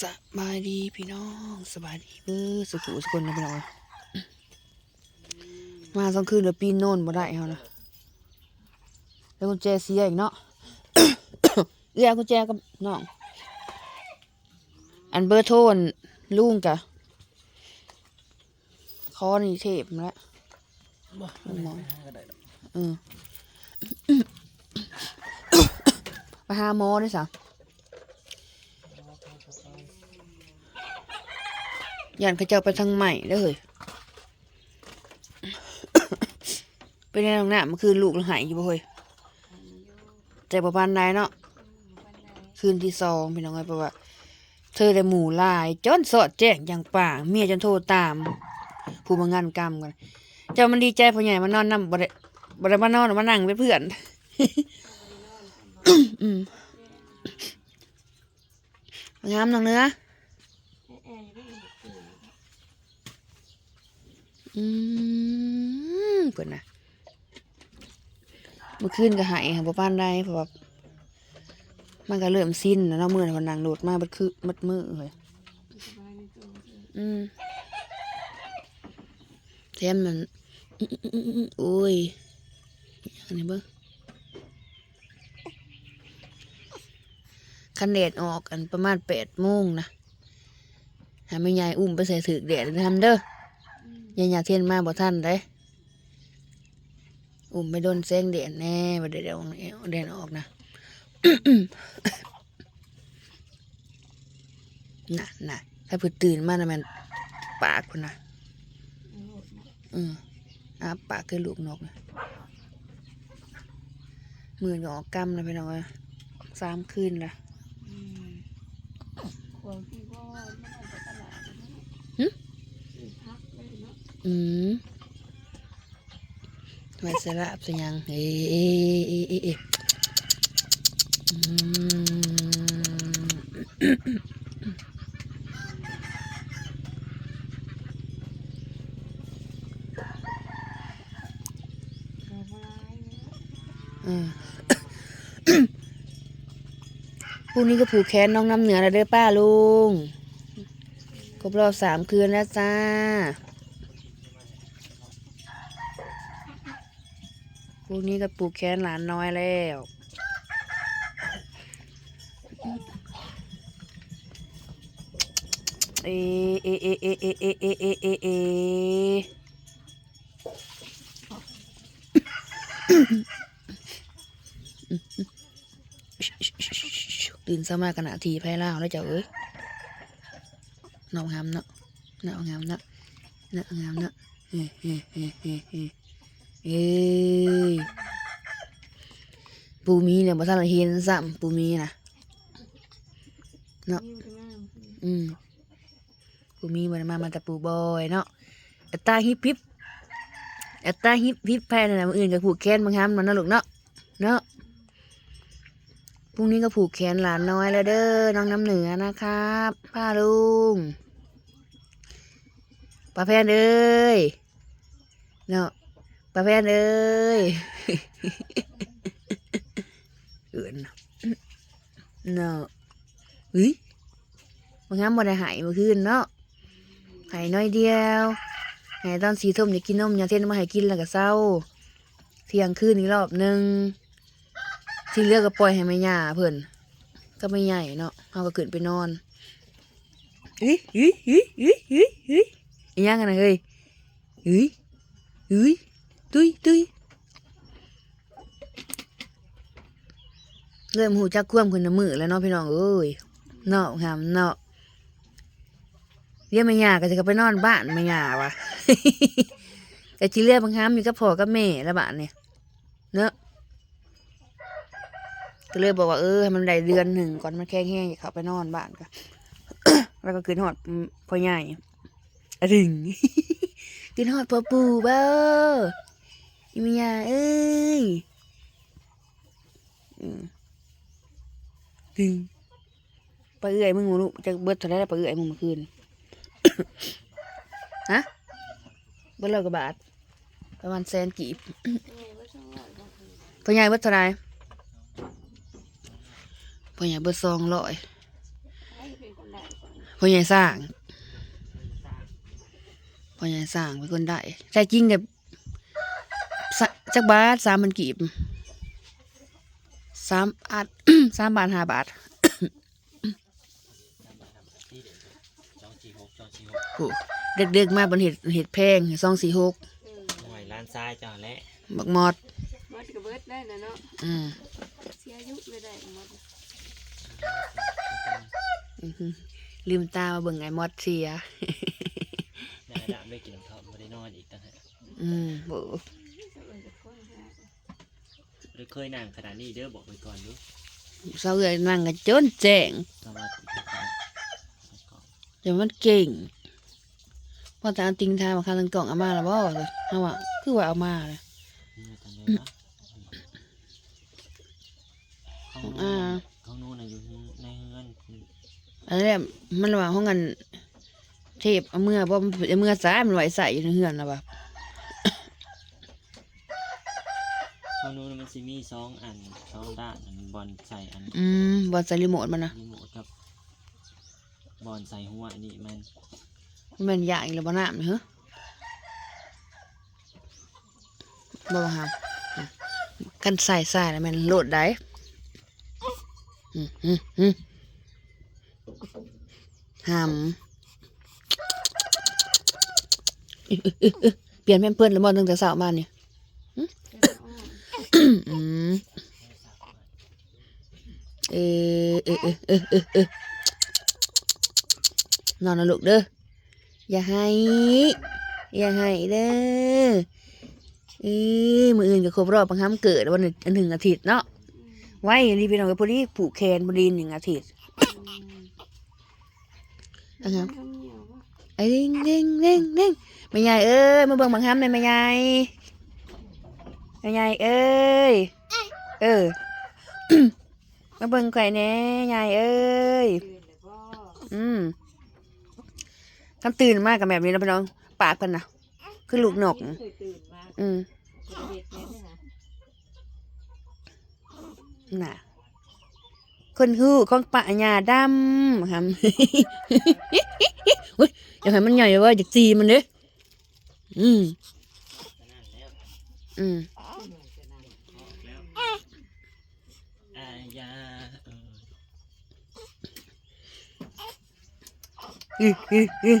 สบายดีพี่น้องสบายดีเบ้อสุขุสุคนะพี่น้องมาสองคืนเดี๋ยวปีนโน่นบ่ได้เฮานะแล้วกุญแจเสียอีกเนาะเรียกกุญแจกับน้อง อันเบอร์โทนลุงกะคอนี่เทพแล้วมอก็ได้ดอกเออไปหาหมอได้วยส ยันเขาเจ้าไปทางใหม่เด้อเฮ้ยเป็นไงน้องหน้าเมื่อคืนลูกหายอยู่บ่เฮ้ยแต่ประพันใดเนาะคืนที่สองพี่น้องไงเพราะว่า เธอได้หมู่ลายจนสอดแจ้งอย่างป่างเมียจนโทรตาม ผู้มางานกรรมกันเจ้ามันดีใจพ่อใหญ่มานอนนำบ่ได้บ่ได้มานอนมานั่งเป็นเพื่อนงามน้องเนื้อ อืมเพิ่นน่ะเมื่อคืนก็หายค่ะบ่ปานใดเพราะว่ามันก็เริ่มสิ้นแล้วเนาะมื้อนั้นมันนั่งโหลดมาเบัดคือมัดมือเลยอืมแถมมันโอ้ยอันนี้เบิ้งคันแดดออกกันประมาณแปดโมงนะหาไม่ยายอุ้มไปใส่ถือแดดทำเด้อ ยายยากเทียนมาบ่ท่านเลยอุ้มไปโดนแสงแดดแน่บ่ได้เดี๋ยวแดดออกนะน่ะน่ะถ้าเพิ่นตื่นมานะแมันปากพุ่นนะอืมอาปากคือลูกนกนะมือก็ออกกำนะพี่น้องสามคืนละ ของที่พ่อไม่ได้ไปตลาดนะ หึ ซื้อพักเลยเนาะ อืมไว้สลับสัญญังเอ๊ะเอ๊ะเอ๊ะเอ๊ะเอ๊ะอืมขอบร้ายเนาะเออพรุ่งนี้ก็ผูกแขนน้องน้ำเหนือแล้วเด้อป้าลุง ครบรอบสามคืนแล้วจ้า พรุ่งนี้ก็ปลูกแขนหลานน้อยแล้ว เอเอเอเอเอเอเอเอเอเอตื่นสมาขณะทีไพ่ล่าแล้วเจ้าเอ้ยนาะงามเนาะนาะงามเนาะนาะงามเนาะเฮ้เฮ้เฮ้เฮ้ เอ้ยปูมีเนี่ยบ่ทันได้เห็นซ้ำปูมีน่ะเนาะอืมปูมีมันมามาแต่ปูบอยเนาะอัตตาฮิปฮิปอัตตาฮิปฮิปแพ้นะนะมืออื่นก็ผูกแขนบางครั้งมันนะลูกเนาะเนาะพรุ่งนี้ก็ผูกแขนหลานน้อยแล้วเด้อน้องน้ำเหนือนะครับป้าลุงป้าแพนเอ้ยเนาะ ป้าแพนเอ้ยเอื่นเนาะเนาะเฮ้ยบางครั้งบ่ได้หายเมื่อคืนเนาะหายน้อยเดียวหายตอนสีส้มอยากกินนมอยากเส้นมาให้กินแล้วก็เศร้า เที่ยงคืนอีกรอบหนึ่งที่เลือกก็ปล่อยให้แม่ย่าเพิ่อนก็ไม่ใหญ่เนาะเขาก็ขึ้นไปนอนเฮ้ยเฮ้ยเฮ้ยเฮ้ยเฮ้ยเฮ้ยยังกันเฮ้ยเฮ้ยเฮ้ย ตุ้ยตุ้ยเริ่มหูจักควมขึ้นน้ำมือแล้วเนาะพี่น้องเอ้ยเนาะงามเนาะเรียกแม่ยาก็จะกไปนอนบ้านแม่ยาวะก็จิเรียกบางครั้งมีกับพ่อกับแม่แล้วบ้านเนี่ยเนาะก็เลยบอกว่าเออให้มันได้เดือนหนึ่งก่อนมันแข็งแห้งอย่าเขาไปนอนบ้านก็แล้วก็คืนหอดพ่อใหญ่อะถึงคืนหอดพ่อปู่เบ้อ อีแม่ยเอ้ยอืมถึงไปเอื่อยมึงบ่รู้จะเบิดเท่าไรแล้วไปเอื่อยมึงเมื่อคืนฮะเบิดเลิกกับบาท ประมาณแสนกีบเอ้ยว่ายก็คือพ่อใหญ่เบิดเท่าไรพ่อใหญ่เบิดสองร้อยพ่อใหญ่สร้างพ่อใหญ่สร้างเป็นคนได้แต่จริงกับ จักบาทสามพันกีบสามอัดสามบาทห้าบาทสองสี่หกสองสี่หกโอ้เด็กๆมาบนเห็ดเห็ดแพงสองสี่หกเออหน่วยล้านทรายเจ้าและบักมอดมดกับเบิดได้นะเนาะอืมเสียอายุเลยได้มดอื้อหือลืมตามาเบิ่งไอ้มอดเสียในระดับไม่กินน้ำทอดไม่ได้นอนอีกต่างหากอืมโอ้ เออจะคนหา หรือ เคยนั่งขนาดนี้เด้อบอกไปก่อนดูเศร้าเลยนั่งกันจนแจ้งสวัสดีครับแต่มันเก่งพอแต่เอาติงทายมาคาตังกล่องเอามาแล้วบ่เลยเอาว่าคือว่าเอามาเลยนี่ตอนนี้นะของนู้นของนู้นน่ะอยู่ในเฮือนอันนี้มันว่าห้องกันเทพเอาเมื่อบ่มันเอาเมื่อสายมันไหวใส่อยู่ในเฮือนแล้วบ่ ของนู้นมันสิมีสองอันสองด้านอันบอลใส่อันอืมบ่ใส่รีโมทมันนะรีโมทกับบอลใส่หัวอันนี้มันมันเป็นอย่างอีกแล้วบ่น้ำนี่เหรอบ่บ่หามอืมกันใส่ใส่แล้วมันโหลดได้อืมอืมอืมหามอึ๊ะอึ๊ะอึ๊ะเปลี่ยนแม่นเพื่อนแล้วบ่ตั้งแต่เช้ามานี่เจ้าอ้ออืม เออเออเออเออเออเออนอนนะลูกเด้อ อย่าให้ อย่าให้เด้อ เออมืออื่นก็ครบรอบบังคับเกิดวันหนึ่งหนึ่งอาทิตย์เนาะ ไว้รีพี่น้องกับพอดีผูกแขนพอดีหนึ่งอาทิตย์อืมนะครับทำเหนียวปะไอ้เด้งเด้งเด้งเด้งแม่ใหญ่เอ้ยมาเบิ่งบังคับหน่อยแม่ใหญ่ แม่ใหญ่เอ้ย เออ มาเบิ่งไข่แหน่ยายเอ้ยตื่นแล้วก็อืมคำตื่นมากกับแบบนี้นะพี่น้อง ปากเพิ่นนะคือลูกนกเคยตื่นมาอืมจะเด็ดแม่เนี่ยนะน่ะ คนหู้ของปะหญ้าดำครับอุ้ยอยากให้มันใหญ่เว่าอยากจีมันเด้ออืมขนาดแล้วอืม ออกแล้วอายาเอออื้ออื้อ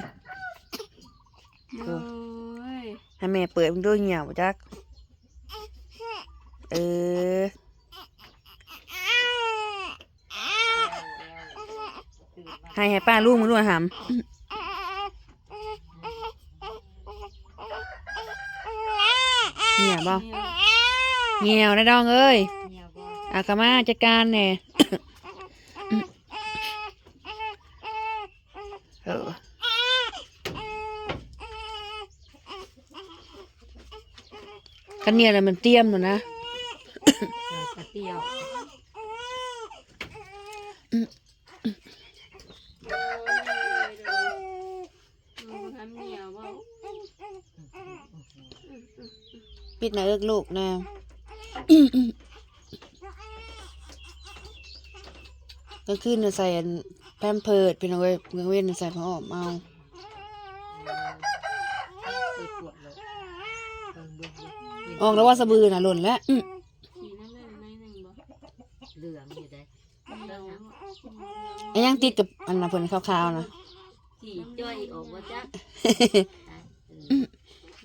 อื้อโอ้ยให้แม่เปิดมันด้วยเหี่ยวจัก เออตื่นมาให้ให้ป้าลูกมึงด้วยหำเหี่ยวบ่เหนียวเหี่ยวนะดองเอ้ยเหนียวบ่อากามาจัดการแหน่เออ กันเนี่ยแหละมันเตรียมหนูนะกระเตี้ยวปิดหน้าเอิกลูกนะก็ขึ้นใส่แพมเพิร์ดพี่น้องเอ้ยกลางเว้นใส่ผ้าอ้อมเอา ไปปวดเลยเบิ่งเบิ่งเบิ่ง ออกแล้วว่าสะบือน่ะหล่นแล้วอื้อขี่นั่นเลยในหนึ่งบ่เหลืองอยู่ได้เหนียวบ่ไอ้ยังติดกับอันน่ะเพิ่นขาวๆนะที่จ้อยออกว่าจัก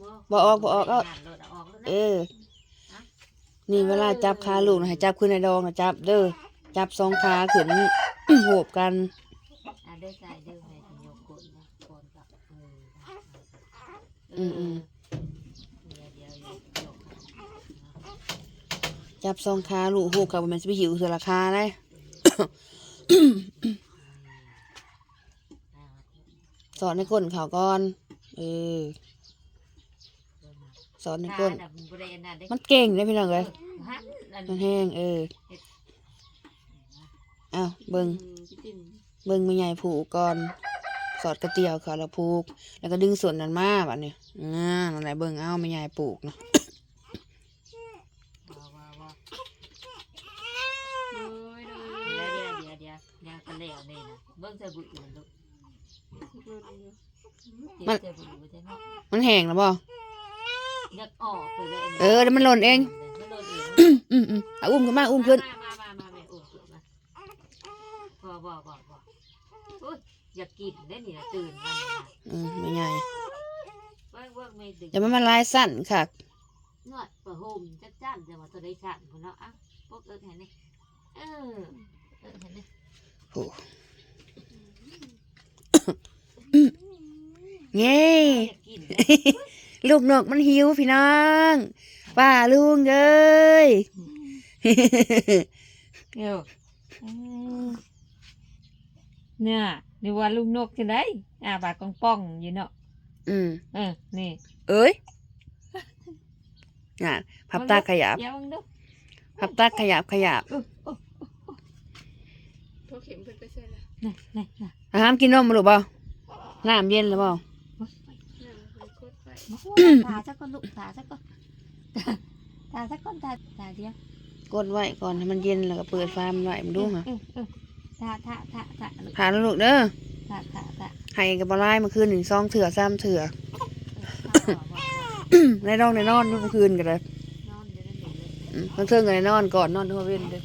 บ่บ่ออกบ่ออกเอางานรถเอาออกแล้วเอนะอนี่เวลาจับขาลูกนะให้จับขึ้นในดองนะจับเด้อ จับสองขาขึ้น โหบกันอะได้ใส่เด้อให้ถึงยกกดนะก่อนกับเอออืมอืมเดี๋ยวเดี๋ยวเดี๋ยวยก จับสองขาลูกโหบกับมันจะไปหิวเสือราคาได้สอนในก้นเขาก่อนเออสอนในก้นขาน่ะมันบ่ได้อันนั้นเด้มันเก่งเลยพี่น้องเลยฮะอันมันแห้งเอออ้าวเบิ่งอืมพี่ติ่นเบิ่งไม่ใหญ่ผูกก่อนสอดกระเตียวเขาแล้วผูก แล้วก็ดึงส่วนนั้นมาแบบนี้อ่านั่นแหละเบิ่งเอาไม่ใหญ่ปลูกนะ ว่าว่าว่า โดยโดย เดี๋ยวเดี๋ยวเดี๋ยวเดี๋ยวเดี๋ยวก็ แล้วนี่นะเบิ่งใส่บุญมันลูกมันเจ็บจะบูจะเนาะมันแห้งแล้วบ่อยากออกไปเลยเออเดี๋ยวมันหล่นเอง มันหล่นเองอืมอืมเอาอุ้มขึ้นมาอุ้มขึ้น มามามามาแม่อุ้มขึ้นมาบ่บ่บ่บ่อุ้ยอยากกินได้นี่นะตื่นมาเนี่ยนะอืมไม่ใหญ่เวิร์กเวิร์กไม่ดึงอย่ามันมาลายสั้นค่ะ นวดประโหมจัดจ้านจะมาตัวได้สั่นคนเนาะอะพวกเอิร์กเห็นไหมเออเอิร์กเห็นไหมโอ้เย้อยากกินนะลูกนกมันหิวพี่น้องป้าลุงเอ้ยเดี๋ยวอืมเนี่ยนี่ว่าลูกนกจะได้อ่าปากกองป้องอยู่เนาะอืมเออนี่ เอ้ยน่ะพับตาขยับเดี๋ยวมึงดูพับตาขยับขยับพวกเข็มเพิ่นไปใส่ละนี่นี่นี่อาหารกินนมมาหรือเปล่าน้ำเย็นหรือเปล่าน้ำมันโคตรไปตาสักก้อนลูกตาสักก้อนตาสักก้อนตาตาเดียวกดไว้ก่อนให้มันเย็นแล้วก็เปิดฟ้ามันไว้มันดูค่ะเออเออตาตาตาตาลูกผ่านแล้วลูกเด้อตาตาตาให้กับบลายเมื่อคืนหนึ่งซองเถื่อซ้ำเถื่อเออในนอนในนอนเมื่อคืนกันเลยนอนเดี๋ยวนั้นเดี๋ยวเลยอืมเพิ่งเทิงกันในนอนก่อนนอนทั่วเว้นเลย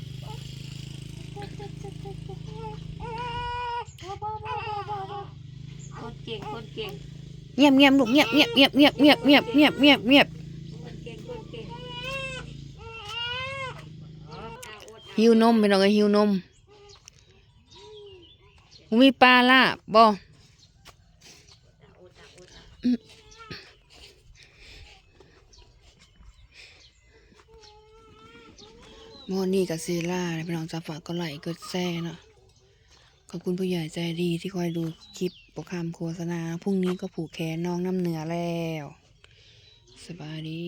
คนเก่งคนเก่งเงียบเงียบลูกเงียบเงียบเงียบเงียบเงียบเงียบเงียบเงียบเงียบคนเก่งคนเก่งหิวนมไปน้องก็หิวนมมีปลาลาบบ่มอนี่กับเซล่าเนี่ยพี่น้องจะฝากก็ไหลกดแชร์เนาะขอบคุณผู้ใหญ่ใจดีที่คอยดูคลิป โปรคำโฆษณาพรุ่งนี้ก็ผูกแขนน้องน้ำเหนือแล้ว สบายดี